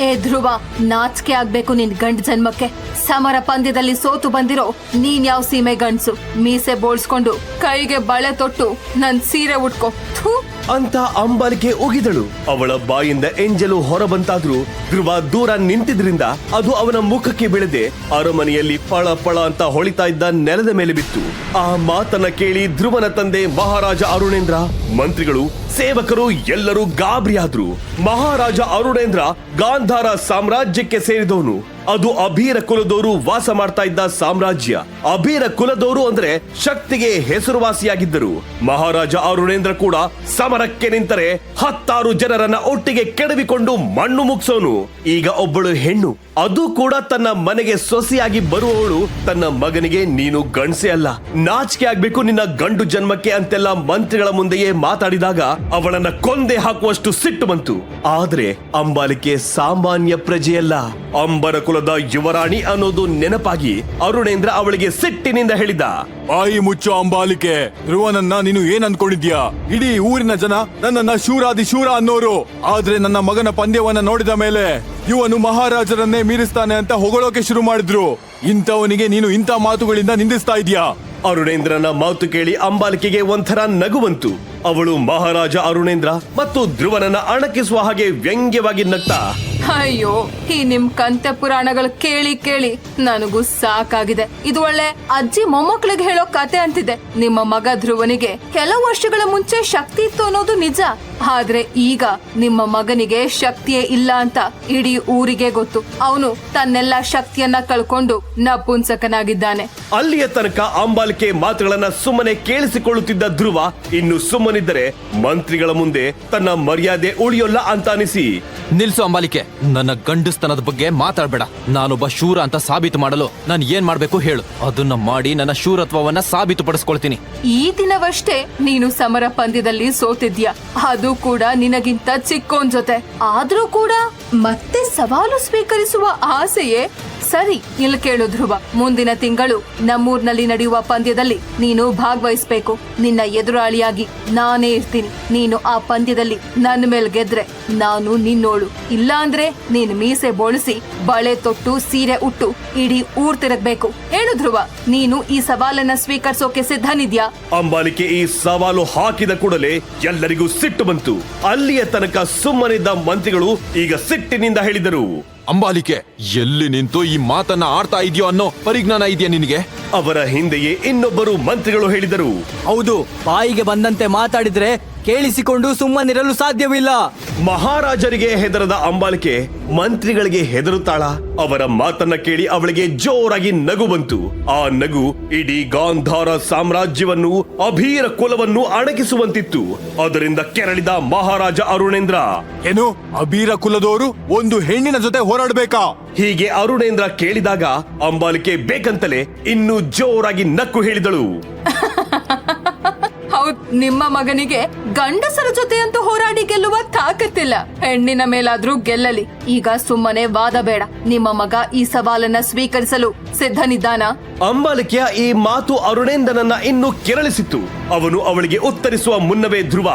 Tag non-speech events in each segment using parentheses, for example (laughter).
ಏ ಧ್ರುವ, ನಾಚಿಕೆ ಆಗ್ಬೇಕು ನಿನ್ ಗಂಡ ಜನ್ಮಕ್ಕೆ. ಸಮರ ಪಂದ್ಯದಲ್ಲಿ ಸೋತು ಬಂದಿರೋ ನೀನ್ ಯಾವ ಸೀಮೆ ಗಂಡ್ಸು? ಮೀಸೆ ಬೋಳ್ಸ್ಕೊಂಡು ಕೈಗೆ ಬಳೆ ತೊಟ್ಟು ನನ್ ಸೀರೆ ಉಟ್ಕೊ. ಅಂತ ಅಂಬಾಲಿಕೆ ಉಗಿದಳು. ಅವಳ ಬಾಯಿಂದ ಎಂಜಲು ಹೊರಬಂತಾದ್ರೂ ಧ್ರುವ ದೂರ ನಿಂತಿದ್ರಿಂದ ಅದು ಅವನ ಮುಖಕ್ಕೆ ಬೀಳದೆ ಅರಮನೆಯಲ್ಲಿ ಪಳ ಪಳ ಅಂತ ಹೊಳಿತಾ ಇದ್ದ ನೆಲದ ಮೇಲೆ ಬಿತ್ತು. ಆ ಮಾತನ್ನ ಕೇಳಿ ಧ್ರುವನ ತಂದೆ ಮಹಾರಾಜ ಅರುಣೇಂದ್ರ, ಮಂತ್ರಿಗಳು ಸೇವಕರು ಎಲ್ಲರೂ ಗಾಬರಿಯಾದ್ರು. ಮಹಾರಾಜ ಅರುಣೇಂದ್ರ ಗಾಂಧಾರ ಸಾಮ್ರಾಜ್ಯಕ್ಕೆ ಸೇರಿದವನು. ಅದು ಅಭೀರ ಕುಲದವರು ವಾಸ ಮಾಡ್ತಾ ಇದ್ದ ಸಾಮ್ರಾಜ್ಯ. ಅಭೀರ ಕುಲದವರು ಅಂದ್ರೆ ಶಕ್ತಿಗೆ ಹೆಸರುವಾಸಿಯಾಗಿದ್ದರು. ಮಹಾರಾಜ ಅರುಣೇಂದ್ರ ಕೂಡ ಸಮರಕ್ಕೆ ನಿಂತರೆ ಹತ್ತಾರು ಜನರನ್ನ ಒಟ್ಟಿಗೆ ಕೆಡವಿಕೊಂಡು ಮಣ್ಣು ಮುಗಿಸೋನು. ಈಗ ಒಬ್ಬಳು ಹೆಣ್ಣು. ಅದು ಕೂಡ ತನ್ನ ಮನೆಗೆ ಸೊಸೆಯಾಗಿ ಬರುವವಳು. ತನ್ನ ಮಗನಿಗೆ ನೀನು ಗಂಡ್ಸೆ ಅಲ್ಲ. ನಾಚಿಕೆ ಆಗ್ಬೇಕು ನಿನ್ನ ಗಂಡು ಜನ್ಮಕ್ಕೆ ಅಂತೆಲ್ಲ ಮಂತ್ರಿಗಳ ಮುಂದೆಯೇ ಮಾತಾಡಿದಾಗ ಅವಳನ್ನ ಕೊಂದೆ ಹಾಕುವಷ್ಟು ಸಿಟ್ಟು ಬಂತು. ಆದ್ರೆ ಅಂಬಾಲಿಕೆ ಸಾಮಾನ್ಯ ಪ್ರಜೆಯಲ್ಲ. ಅಂಬರ ಕುಲದ ಯುವರಾಣಿ ಅನ್ನೋದು ನೆನಪಾಗಿ ಅರುಣೇಂದ್ರ ಅವಳಿಗೆ ಸಿಟ್ಟಿನಿಂದ ಹೇಳಿದ ಬಾಯಿ ಮುಚ್ಚು ಅಂಬಾಲಿಕೆ ಧ್ರುವನನ್ನ ನೀನು ಏನ್ ಅನ್ಕೊಂಡಿದ್ಯಾ? ಇಡೀ ಊರಿನ ಜನ ನನ್ನನ್ನ ಶೂರಾದಿ ಶೂರ ಅನ್ನೋರು. ಆದ್ರೆ ನನ್ನ ಮಗನ ಪಂದ್ಯವನ್ನ ನೋಡಿದ ಮೇಲೆ ಇವನು ಮಹಾರಾಜರನ್ನೇ ಮೀರಿಸ್ತಾನೆ ಅಂತ ಹೊಗಳೋಕೆ ಶುರು ಮಾಡಿದ್ರು. ಇಂಥವನಿಗೆ ನೀನು ಇಂಥ ಮಾತುಗಳಿಂದ ನಿಂದಿಸ್ತಾ ಇದೀಯಾ? ಅರುಣೇಂದ್ರನ ಮಾತು ಕೇಳಿ ಅಂಬಾಲಿಕೆಗೆ ಒಂಥರ ನಗುವಂತು. ಅವಳು ಮಹಾರಾಜ ಅರುಣೇಂದ್ರ ಮತ್ತು ಧ್ರುವನನ್ನ ಅಣಕಿಸುವ ಹಾಗೆ ವ್ಯಂಗ್ಯವಾಗಿ ನಗ್ತಾ ಅಯ್ಯೋ ಈ ನಿಮ್ ಕಂತೆ ಪುರಾಣಗಳು ಕೇಳಿ ಕೇಳಿ ನನಗೂ ಸಾಕಾಗಿದೆ. ಇದು ಒಳ್ಳೆ ಅಜ್ಜಿ ಮೊಮ್ಮಕ್ಳಿಗೆ ಹೇಳೋ ಕತೆ ಅಂತಿದೆ. ನಿಮ್ಮ ಮಗ ಧ್ರುವನಿಗೆ ಕೆಲವು ವರ್ಷಗಳ ಮುಂಚೆ ಶಕ್ತಿ ಇತ್ತು ಅನ್ನೋದು ನಿಜ. ಆದ್ರೆ ಈಗ ನಿಮ್ಮ ಮಗನಿಗೆ ಶಕ್ತಿಯೇ ಇಲ್ಲ ಅಂತ ಇಡೀ ಊರಿಗೆ ಗೊತ್ತು. ಅವನು ತನ್ನೆಲ್ಲ ಶಕ್ತಿಯನ್ನ ಕಳ್ಕೊಂಡು ನಪುಂಸಕನಾಗಿದ್ದಾನೆ. ಅಲ್ಲಿಯ ತನಕ ಅಂಬಾಲಿಕೆ ಮಾತುಗಳನ್ನ ಸುಮ್ಮನೆ ಕೇಳಿಸಿಕೊಳ್ಳುತ್ತಿದ್ದ ಧ್ರುವ ಇನ್ನು ಸುಮ್ಮನಿದ್ದರೆ ಮಂತ್ರಿಗಳ ಮುಂದೆ ತನ್ನ ಮರ್ಯಾದೆ ಉಳಿಯೋಲ್ಲ ಅಂತ ಅನಿಸಿ. ನಿಲ್ಸು ಅಂಬಾಲಿಕೆ. ನನ್ನ ಗಂಡಸ್ತನದ ಬಗ್ಗೆ ಮಾತಾಡ್ಬೇಡ. ನಾನೊಬ್ಬ ಶೂರ ಅಂತ ಸಾಬೀತು ಮಾಡಲು ನಾನು ಏನ್ ಮಾಡ್ಬೇಕು ಹೇಳು. ಅದನ್ನ ಮಾಡಿ ನನ್ನ ಶೂರತ್ವವನ್ನ ಸಾಬೀತುಪಡಿಸ್ಕೊಳ್ತೀನಿ. ಈ ದಿನವಷ್ಟೇ ನೀನು ಸಮರ ಪಂದ್ಯದಲ್ಲಿ ಸೋತಿದ್ಯಾ? ಅದು ಕೂಡ ನಿನಗಿಂತ ಚಿಕ್ಕೋನ್ ಜೊತೆ. ಆದ್ರೂ ಕೂಡ ಮತ್ತೆ ಸವಾಲು ಸ್ವೀಕರಿಸುವ ಆಸೆಯೇ ಸರಿ, ಇಲ್ಲಿ ಕೇಳು ಧ್ರುವ. ಮುಂದಿನ ತಿಂಗಳು ನಮ್ಮೂರ್ನಲ್ಲಿ ನಡೆಯುವ ಪಂದ್ಯದಲ್ಲಿ ನೀನು ಭಾಗವಹಿಸಬೇಕು. ನಿನ್ನ ಎದುರಾಳಿಯಾಗಿ ನಾನೇ ಇರ್ತೀನಿ. ನೀನು ಆ ಪಂದ್ಯದಲ್ಲಿ ನನ್ನ ಮೇಲೆ ಗೆದ್ರೆ ನಾನು ನಿನ್ನೋಳು. ಇಲ್ಲ ನೀನು ಮೀಸೆ ಬೋಳಿಸಿ, ಬಳೆ ತೊಟ್ಟು, ಸೀರೆ ಉಟ್ಟು ಇಡೀ ಊರ್ ತಿರುಗ್ಬೇಕು. ಹೇಳು ಧ್ರುವ, ನೀನು ಈ ಸವಾಲನ್ನ ಸ್ವೀಕರಿಸೋಕೆ ಸಿದ್ಧನಿದ್ಯಾ? ಅಂಬಾಲಿಕೆ ಈ ಸವಾಲು ಹಾಕಿದ ಕೂಡಲೇ ಎಲ್ಲರಿಗೂ ಸಿಟ್ಟು ಬಂತು. ಅಲ್ಲಿಯ ತನಕ ಸುಮ್ಮನಿದ್ದ ಮಂತ್ರಿಗಳು ಈಗ ಸಿಟ್ಟಿನಿಂದ ಹೇಳಿದರು. ಅಂಬಾಲಿಕೆ ಎಲ್ಲಿ ನಿಂತು ಈ ಮಾತನ್ನ ಆಡ್ತಾ ಇದೆಯೋ ಅನ್ನೋ ಪರಿಜ್ಞಾನ ಇದೆಯಾ ನಿನಗೆ? ಅವರ ಹಿಂದೆಯೇ ಇನ್ನೊಬ್ಬರು ಮಂತ್ರಿಗಳು ಹೇಳಿದರು. ಹೌದು ಬಾಯಿಗೆ ಬಂದಂತೆ ಮಾತಾಡಿದ್ರೆ ಕೇಳಿಸಿಕೊಂಡು ಸುಮ್ಮನಿರಲು ಸಾಧ್ಯವಿಲ್ಲ. ಮಹಾರಾಜರಿಗೆ ಹೆದರದ ಅಂಬಾಲಿಕೆ ಮಂತ್ರಿಗಳಿಗೆ ಹೆದರುತ್ತಾಳ. ಅವರ ಮಾತನ್ನ ಕೇಳಿ ಅವಳಿಗೆ ಜೋರಾಗಿ ನಗು ಬಂತು. ಆ ನಗು ಇಡೀ ಗಾಂಧಾರ ಸಾಮ್ರಾಜ್ಯವನ್ನು ಅಭೀರ ಕುಲವನ್ನು ಅಣಗಿಸುವಂತಿತ್ತು ಅದರಿಂದ ಕೆರಳಿದ ಮಹಾರಾಜ ಅರುಣೇಂದ್ರ ಏನು? ಅಭೀರ ಕುಲದವರು ಒಂದು ಹೆಣ್ಣಿನ ಜೊತೆ ಹೋರಾಡಬೇಕಾ? ಹೀಗೆ ಅರುಣೇಂದ್ರ ಕೇಳಿದಾಗ ಅಂಬಾಲಿಕೆ ಬೇಕಂತಲೇ ಇನ್ನೂ ಜೋರಾಗಿ ನಕ್ಕು ಹೇಳಿದಳು. (laughs) ನಿಮ್ಮ ಮಗನಿಗೆ ಗಂಡಸರ ಜೊತೆ ಅಂತೂ ಹೋರಾಡಿ ಗೆಲ್ಲುವ ತಾಕತ್ತಿಲ್ಲ. ಹೆಣ್ಣಿನ ಮೇಲಾದ್ರೂ ಗೆಲ್ಲಲಿ. ಈಗ ಸುಮ್ಮನೆ ವಾದ ಬೇಡ. ನಿಮ್ಮ ಮಗ ಈ ಸವಾಲನ್ನ ಸ್ವೀಕರಿಸಲು ಸಿದ್ಧನಿದ್ದಾನ? ಅಂಬಾಲಿಕೆಯ ಈ ಮಾತು ಅರುಣೇಂದ್ರನನ್ನ ಇನ್ನು ಕೆರಳಿಸಿತ್ತು. ಅವನು ಅವಳಿಗೆ ಉತ್ತರಿಸುವ ಮುನ್ನವೇ ಧ್ರುವ.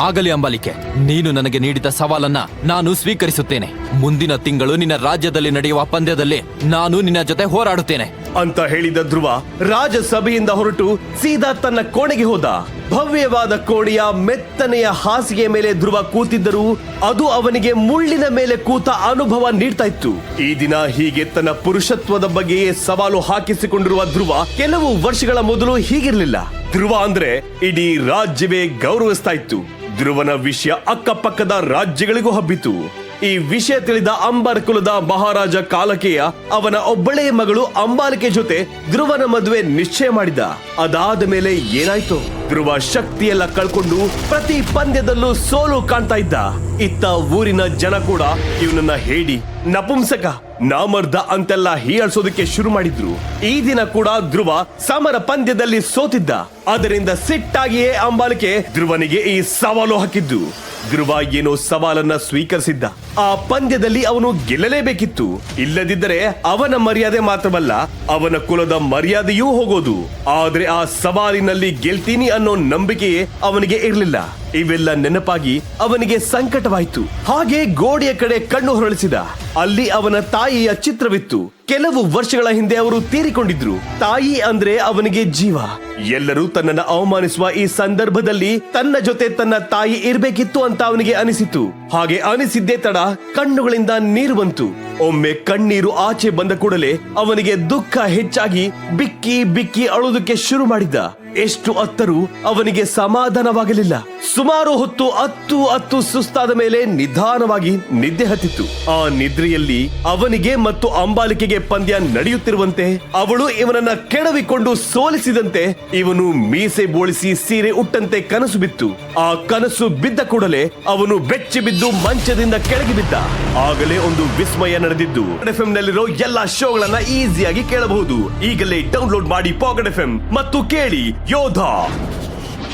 ಆಗಲಿ ಅಂಬಾಲಿಕೆ ನೀನು ನನಗೆ ನೀಡಿದ ಸವಾಲನ್ನ ನಾನು ಸ್ವೀಕರಿಸುತ್ತೇನೆ. ಮುಂದಿನ ತಿಂಗಳು ನಿನ್ನ ರಾಜ್ಯದಲ್ಲಿ ನಡೆಯುವ ಪಂದ್ಯದಲ್ಲಿ ನಾನು ನಿನ್ನ ಜೊತೆ ಹೋರಾಡುತ್ತೇನೆ. ಅಂತ ಹೇಳಿದ ಧ್ರುವ ರಾಜಸಭೆಯಿಂದ ಹೊರಟು ಸೀದಾ ತನ್ನ ಕೋಣೆಗೆ ಹೋದ. ಭವ್ಯವಾದ ಕೋಣೆಯ ಮೆತ್ತನೆಯ ಹಾಸಿಗೆ ಮೇಲೆ ಧ್ರುವ ಕೂತಿದ್ದರೂ ಅದು ಅವನಿಗೆ ಮುಳ್ಳಿನ ಮೇಲೆ ಕೂತ ಅನುಭವ ನೀಡ್ತಾ ಇತ್ತು. ಈ ದಿನ ಹೀಗೆ ತನ್ನ ಪುರುಷತ್ವದ ಬಗ್ಗೆಯೇ ಸವಾಲು ಹಾಕಿಸಿಕೊಂಡಿರುವ ಧ್ರುವ ಕೆಲವು ವರ್ಷಗಳ ಮೊದಲು ಹೀಗಿರ್ಲಿಲ್ಲ. ಧ್ರುವ ಅಂದ್ರೆ ಇಡೀ ರಾಜ್ಯವೇ ಗೌರವಿಸ್ತಾ ಇತ್ತು. ಧ್ರುವನ ವಿಷಯ ಅಕ್ಕಪಕ್ಕದ ರಾಜ್ಯಗಳಿಗೂ ಹಬ್ಬಿತು. ಈ ವಿಷಯ ತಿಳಿದ ಅಂಬರ್ ಕುಲದ ಮಹಾರಾಜ ಕಾಲಕೇಯ ಅವನ ಒಬ್ಬಳೇ ಮಗಳು ಅಂಬಾಲಿಕೆ ಜೊತೆ ಧ್ರುವನ ಮದುವೆ ನಿಶ್ಚಯ ಮಾಡಿದ. ಅದಾದ ಮೇಲೆ ಏನಾಯ್ತು? ಧ್ರುವ ಶಕ್ತಿಯೆಲ್ಲ ಕಳ್ಕೊಂಡು ಪ್ರತಿ ಪಂದ್ಯದಲ್ಲೂ ಸೋಲು ಕಾಣ್ತಾ ಇದ್ದ. ಇತ್ತ ಊರಿನ ಜನ ಕೂಡ ಇವನನ್ನ ಹೇಳಿ, ನಪುಂಸಕ ನಾಮರ್ದ ಅಂತೆಲ್ಲ ಹೀಯಾಳ್ಸೋದಕ್ಕೆ ಶುರು ಮಾಡಿದ್ರು. ಈ ದಿನ ಕೂಡ ಧ್ರುವ ಸಮರ ಪಂದ್ಯದಲ್ಲಿ ಸೋತಿದ್ದ. ಅದರಿಂದ ಸಿಟ್ಟಾಗಿಯೇ ಅಂಬಾಲಿಕೆ ಧ್ರುವನಿಗೆ ಈ ಸವಾಲು ಹಾಕಿದ್ದು. ಧ್ರುವ ಏನೋ ಸವಾಲನ್ನ ಸ್ವೀಕರಿಸಿದ್ದ. ಆ ಪಂದ್ಯದಲ್ಲಿ ಅವನು ಗೆಲ್ಲಲೇಬೇಕಿತ್ತು. ಇಲ್ಲದಿದ್ದರೆ ಅವನ ಮರ್ಯಾದೆ ಮಾತ್ರವಲ್ಲ, ಅವನ ಕುಲದ ಮರ್ಯಾದೆಯೂ ಹೋಗೋದು. ಆದ್ರೆ ಆ ಸವಾಲಿನಲ್ಲಿ ಗೆಲ್ತೀನಿ ಅನ್ನೋ ನಂಬಿಕೆಯೇ ಅವನಿಗೆ ಇರಲಿಲ್ಲ. ಇವೆಲ್ಲ ನೆನಪಾಗಿ ಅವನಿಗೆ ಸಂಕಟವಾಯಿತು. ಹಾಗೆ ಗೋಡೆಯ ಕಡೆ ಕಣ್ಣು ಹೊರಳಿಸಿದ. ಅಲ್ಲಿ ಅವನ ತಾಯಿಯ ಚಿತ್ರವಿತ್ತು. ಕೆಲವು ವರ್ಷಗಳ ಹಿಂದೆ ಅವರು ತೀರಿಕೊಂಡಿದ್ರು. ತಾಯಿ ಅಂದ್ರೆ ಅವನಿಗೆ ಜೀವ. ಎಲ್ಲರೂ ತನ್ನನ್ನು ಅವಮಾನಿಸುವ ಈ ಸಂದರ್ಭದಲ್ಲಿ ತನ್ನ ಜೊತೆ ತನ್ನ ತಾಯಿ ಇರ್ಬೇಕಿತ್ತು ಅಂತ ಅವನಿಗೆ ಅನಿಸಿತು. ಹಾಗೆ ಅನಿಸಿದ್ದೇ ತಡ ಕಣ್ಣುಗಳಿಂದ ನೀರು ಬಂತು. ಒಮ್ಮೆ ಕಣ್ಣೀರು ಆಚೆ ಬಂದ ಕೂಡಲೇ ಅವನಿಗೆ ದುಃಖ ಹೆಚ್ಚಾಗಿ ಬಿಕ್ಕಿ ಬಿಕ್ಕಿ ಅಳುವುದಕ್ಕೆ ಶುರು ಮಾಡಿದ್ದ ಎಷ್ಟು ಅತ್ತರೂ ಅವನಿಗೆ ಸಮಾಧಾನವಾಗಲಿಲ್ಲ. ಸುಮಾರು ಹೊತ್ತು ಅತ್ತು ಅತ್ತು ಸುಸ್ತಾದ ಮೇಲೆ ನಿಧಾನವಾಗಿ ನಿದ್ದೆ ಹತ್ತಿತ್ತು. ಆ ನಿದ್ರೆಯಲ್ಲಿ ಅವನಿಗೆ ಮತ್ತು ಅಂಬಾಲಿಕೆಗೆ ಪಂದ್ಯ ನಡೆಯುತ್ತಿರುವಂತೆ ಅವಳು ಇವನನ್ನ ಕೆಡವಿಕೊಂಡು ಸೋಲಿಸಿದಂತೆ ಇವನು ಮೀಸೆ ಬೋಳಿಸಿ ಸೀರೆ ಉಟ್ಟಂತೆ ಕನಸು ಬಿತ್ತು. ಆ ಕನಸು ಬಿದ್ದ ಕೂಡಲೇ ಅವನು ಬೆಚ್ಚಿ ಬಿದ್ದು ಮಂಚದಿಂದ ಕೆಳಗೆ ಬಿದ್ದ. ಆಗಲೇ ಒಂದು ವಿಸ್ಮಯ ನಡೆದಿದ್ದು. ಎಫ್ ನಲ್ಲಿರೋ ಎಲ್ಲಾ ಶೋಗಳನ್ನ ಈಸಿಯಾಗಿ ಕೇಳಬಹುದು. ಈಗಲೇ ಡೌನ್ಲೋಡ್ ಮಾಡಿ ಪಾಕೆಟ್ ಎಫ್ ಮತ್ತು ಕೇಳಿ ಯೋಧ.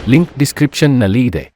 ಲಿಂಕ್ ಡಿಸ್ಕ್ರಿಪ್ಷನ್ನಲ್ಲಿ ಇದೆ.